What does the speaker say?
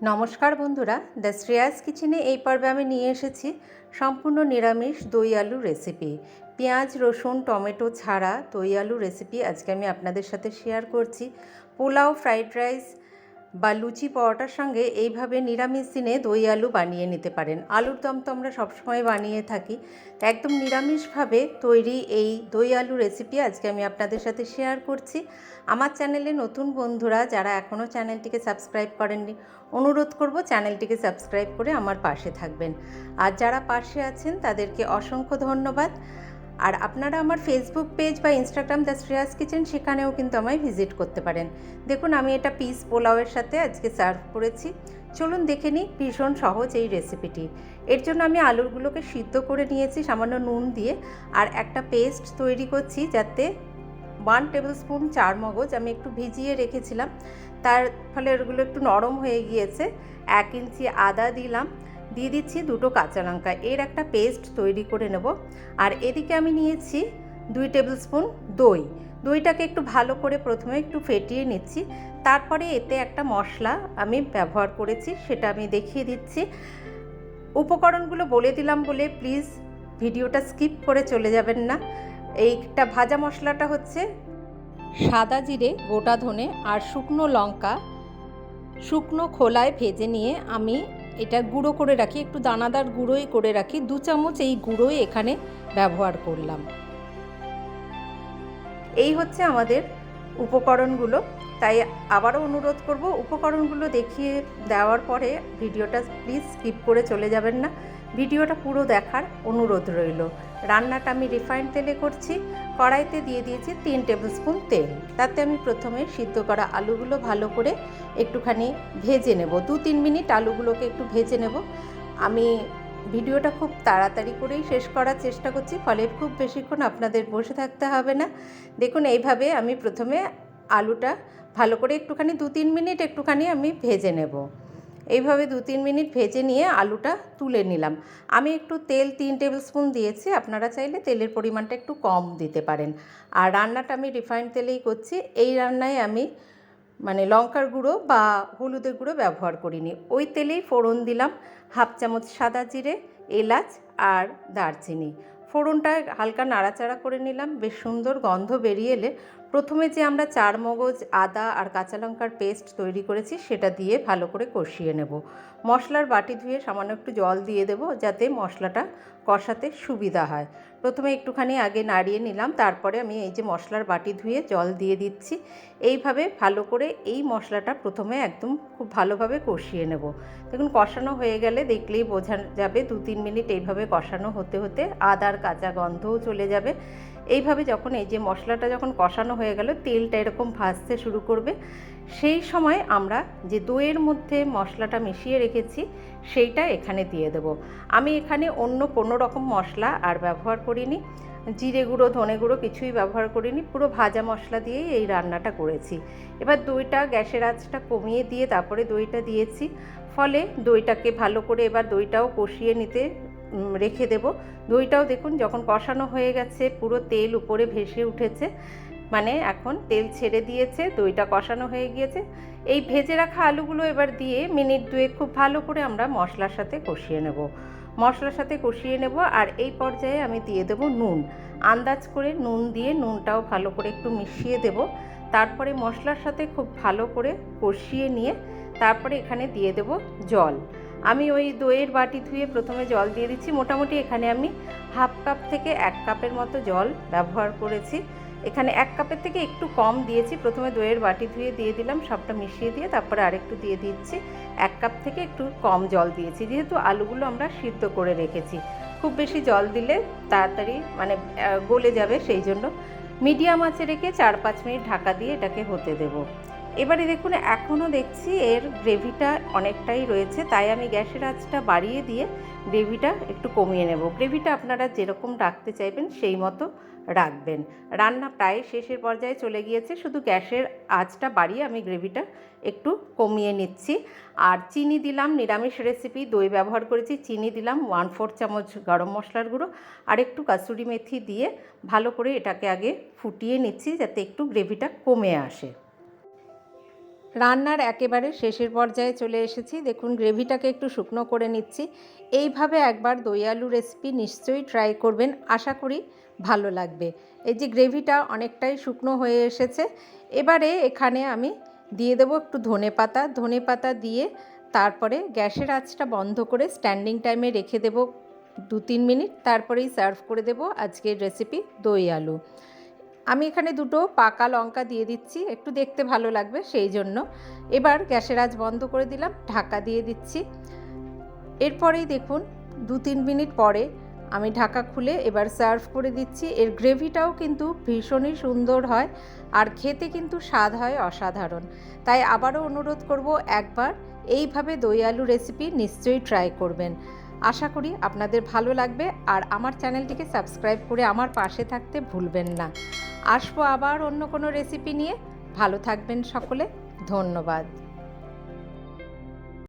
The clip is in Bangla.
নমস্কার বন্ধুরা, দ্য শ্রেয়াস কিচেনে এই পর্বে আমি নিয়ে এসেছি সম্পূর্ণ নিরামিষ দই আলু রেসিপি পেঁয়াজ, রসুন, টমেটো ছাড়া দই আলু রেসিপি আজকে আমি আপনাদের সাথে শেয়ার করছি। পোলাও ফ্রাইড রাইস বা লুচি পরোটার সঙ্গে এইভাবে নিরামিষ দিনে দই আলু বানিয়ে নিতে পারেন। আলুর দম তো আমরা সবসময় বানিয়ে থাকি। একদম নিরামিষভাবে তৈরি এই দই আলু রেসিপি আজকে আমি আপনাদের সাথে শেয়ার করছি। আমার চ্যানেলে নতুন বন্ধুরা যারা এখনও চ্যানেলটিকে সাবস্ক্রাইব করেননি, অনুরোধ করব চ্যানেলটিকে সাবস্ক্রাইব করে আমার পাশে থাকবেন। আর যারা পাশে আছেন, তাদেরকে অসংখ্য ধন্যবাদ। আর আপনারা আমার ফেসবুক পেজ বা ইনস্টাগ্রাম দ্য শ্রেয়াস কিচেন সেখানেও কিন্তু আমায় ভিজিট করতে পারেন। দেখুন, আমি এটা পিস পোলাওয়ের সাথে আজকে সার্ভ করেছি। চলুন দেখে নিই ভীষণ সহজ এই রেসিপিটি এর জন্য আমি আলুরগুলোকে সিদ্ধ করে নিয়েছি সামান্য নুন দিয়ে। আর একটা পেস্ট তৈরি করছি যাতে ওয়ান টেবিল স্পুন চার মগজ আমি একটু ভিজিয়ে রেখেছিলাম। তার ফলে ওগুলো একটু নরম হয়ে গিয়েছে। এক ইঞ্চি আদা দিলাম। দিয়ে দিচ্ছি দুটো কাঁচা লঙ্কা। এর একটা পেস্ট তৈরি করে নেব। আর এদিকে আমি নিয়েছি দুই টেবিল স্পুন দই। দইটাকে একটু ভালো করে প্রথমে একটু ফেটিয়ে নিচ্ছি। তারপরে এতে একটা মশলা আমি ব্যবহার করেছি, সেটা আমি দেখিয়ে দিচ্ছি। উপকরণগুলো বলে দিলাম বলে প্লিজ ভিডিওটা স্কিপ করে চলে যাবেন না। এইটা ভাজা মশলাটা হচ্ছে সাদা জিরে, গোটা ধনে আর শুকনো লঙ্কা। শুকনো খোলায় ভেজে নিয়ে আমি এটা গুঁড়ো করে রাখি, একটু দানাদার গুঁড়োই করে রাখি। দু চামচ এই গুঁড়োই এখানে ব্যবহার করলাম। এই হচ্ছে আমাদের উপকরণগুলো, তাই আবারও অনুরোধ করব উপকরণগুলো দেখিয়ে দেওয়ার পরে ভিডিওটা প্লিজ স্কিপ করে চলে যাবেন না। ভিডিওটা পুরো দেখার অনুরোধ রইল। রান্নাটা আমি রিফাইন্ড তেলে করছি, কড়াইতে দিয়ে দিয়েছি তিন টেবিল স্পুন তেল। তাতে আমি প্রথমে সিদ্ধ করা আলুগুলো ভালো করে একটুখানি ভেজে নেব। দু তিন মিনিট আলুগুলোকে একটু ভেজে নেব। আমি ভিডিওটা খুব তাড়াতাড়ি করেই শেষ করার চেষ্টা করছি ফলে খুব বেশিক্ষণ আপনাদের বসে থাকতে হবে না। দেখুন, এইভাবে আমি প্রথমে আলুটা ভালো করে একটুখানি, দু তিন মিনিট একটুখানি আমি ভেজে নেব। এইভাবে দু তিন মিনিট ভেজে নিয়ে আলুটা তুলে নিলাম। আমি একটু তেল তিন টেবিল স্পুন দিয়েছি, আপনারা চাইলে তেলের পরিমাণটা একটু কম দিতে পারেন। আর রান্নাটা আমি রিফাইন্ড তেলেই করছি, এই রান্নায় আমি মানে লঙ্কার গুঁড়ো বা হলুদের গুঁড়ো ব্যবহার করিনি। ওই তেলেই ফোড়ন দিলাম হাফ চামচ সাদা জিরে, এলাচ আর দারচিনি। ফোড়নটা হালকা নাড়াচাড়া করে নিলাম, বেশ সুন্দর গন্ধ বেরিয়ে এলে প্রথমে যে আমরা চার মগজ আদা আর কাঁচা লঙ্কার পেস্ট তৈরি করেছি সেটা দিয়ে ভালো করে কষিয়ে নেব। মশলার বাটি ধুয়ে সামান্য একটু জল দিয়ে দেব যাতে মশলাটা কষাতে সুবিধা হয়। প্রথমে একটুখানি আগে নাড়িয়ে নিলাম, তারপরে আমি এই যে মশলার বাটি ধুয়ে জল দিয়ে দিচ্ছি। এইভাবে ভালো করে এই মশলাটা প্রথমে একদম খুব ভালোভাবে কষিয়ে নেব। দেখুন, কষানো হয়ে গেলে দেখলেই বোঝা যাবে দু তিন মিনিট এইভাবে কষানো হতে হতে আদার কাঁচা গন্ধও চলে যাবে। এইভাবে যখন এই যে মশলাটা যখন কষানো হয়ে গেল, তেলটা এরকম ভাজতে শুরু করবে, সেই সময় আমরা যে দইয়ের মধ্যে মশলাটা মিশিয়ে রেখেছি, সেইটা এখানে দিয়ে দেব। আমি এখানে অন্য কোনো রকম মশলা আর ব্যবহার করিনি, জিরে গুঁড়ো, ধনে গুঁড়ো কিছুই ব্যবহার করিনি, পুরো ভাজা মশলা দিয়েই এই রান্নাটা করেছি। এবার দইটা গ্যাসের আঁচটা কমিয়ে দিয়ে তারপরে দইটা দিয়েছি, ফলে দইটাকে ভালো করে এবার দইটাও কষিয়ে নিতে রেখে দেব। দইটাও দেখুন যখন কষানো হয়ে গেছে, পুরো তেল উপরে ভেসে উঠেছে। মানে এখন তেল ছেড়ে দিয়েছে, দইটা কষানো হয়ে গিয়েছে। এই ভেজে রাখা আলুগুলো এবার দিয়ে মিনিট দুয়ে খুব ভালো করে আমরা মশলার সাথে কষিয়ে নেব। মশলার সাথে কষিয়ে নেব আর এই পর্যায়ে আমি দিয়ে দেব নুন। আন্দাজ করে নুন দিয়ে নুনটাও ভালো করে একটু মিশিয়ে দেব। তারপরে মশলার সাথে খুব ভালো করে কষিয়ে নিয়ে তারপরে এখানে দিয়ে দেব জল। আমি ওই দইয়ের বাটি ধুয়ে প্রথমে জল দিয়ে দিচ্ছি। মোটামুটি এখানে আমি হাফ কাপ থেকে এক কাপের মতো জল ব্যবহার করেছি। এখানে এক কাপের থেকে একটু কম দিয়েছি। প্রথমে দইয়ের বাটি ধুয়ে দিয়ে দিলাম, সবটা মিশিয়ে দিয়ে তারপরে আরেকটু দিয়ে দিচ্ছি। এক কাপ থেকে একটু কম জল দিয়েছি। যেহেতু আলুগুলো আমরা সিদ্ধ করে রেখেছি, খুব বেশি জল দিলে তাড়াতাড়ি মানে গলে যাবে, সেই জন্য মিডিয়াম আঁচে রেখে চার পাঁচ মিনিট ঢাকা দিয়ে এটাকে হতে দেবো। এবারে দেখুন এখনও দেখছি এর গ্রেভিটা অনেকটাই রয়েছে, তাই আমি গ্যাসের আঁচটা বাড়িয়ে দিয়ে গ্রেভিটা একটু কমিয়ে নেব। গ্রেভিটা আপনারা যেরকম রাখতে চাইবেন, সেই মতো রাখবেন। রান্না প্রায় শেষের পর্যায়ে চলে গিয়েছে, শুধু গ্যাসের আঁচটা বাড়িয়ে আমি গ্রেভিটা একটু কমিয়ে নিচ্ছি। আর চিনি দিলাম, নিরামিষ রেসিপি, দই ব্যবহার করেছি, চিনি দিলাম, ওয়ান ফোর চামচ গরম মশলার গুঁড়ো, আর একটু কাসুরি মেথি দিয়ে ভালো করে এটাকে আগে ফুটিয়ে নিচ্ছি, যাতে একটু গ্রেভিটা কমে আসে। রান্নার একেবারে শেষের পর্যায়ে চলে এসেছি। দেখুন, গ্রেভিটাকে একটু শুকনো করে নিচ্ছি। এইভাবে একবার দই আলু রেসিপি নিশ্চয়ই ট্রাই করবেন। আশা করি ভালো লাগবে। এই যে গ্রেভিটা অনেকটাই শুকনো হয়ে এসেছে। এবারে এখানে আমি দিয়ে দেবো একটু ধনে পাতা। ধনে পাতা দিয়ে তারপরে গ্যাসের আঁচটা বন্ধ করে স্ট্যান্ডিং টাইমে রেখে দেবো দু তিন মিনিট। তারপরেই সার্ভ করে দেবো আজকের রেসিপি দই আলু। আমি এখানে দুটো পাকা লঙ্কা দিয়ে দিচ্ছি, একটু দেখতে ভালো লাগবে সেই জন্য। এবার গ্যাসের আজ বন্ধ করে দিলাম, ঢাকা দিয়ে দিচ্ছি। এরপরেই দেখুন দু তিন মিনিট পরে আমি ঢাকা খুলে এবার সার্ভ করে দিচ্ছি। এর গ্রেভিটাও কিন্তু ভীষণই সুন্দর হয় আর খেতে কিন্তু স্বাদ হয় অসাধারণ। তাই আবারও অনুরোধ করব একবার, এইভাবে দই আলু রেসিপি নিশ্চয়ই ট্রাই করবেন। আশা করি আপনাদের ভালো লাগবে আর আমার চ্যানেলটিকে সাবস্ক্রাইব করে আমার পাশে থাকতে ভুলবেন না। আসব আবার অন্য কোনো রেসিপি নিয়ে। ভালো থাকবেন সকলে। ধন্যবাদ।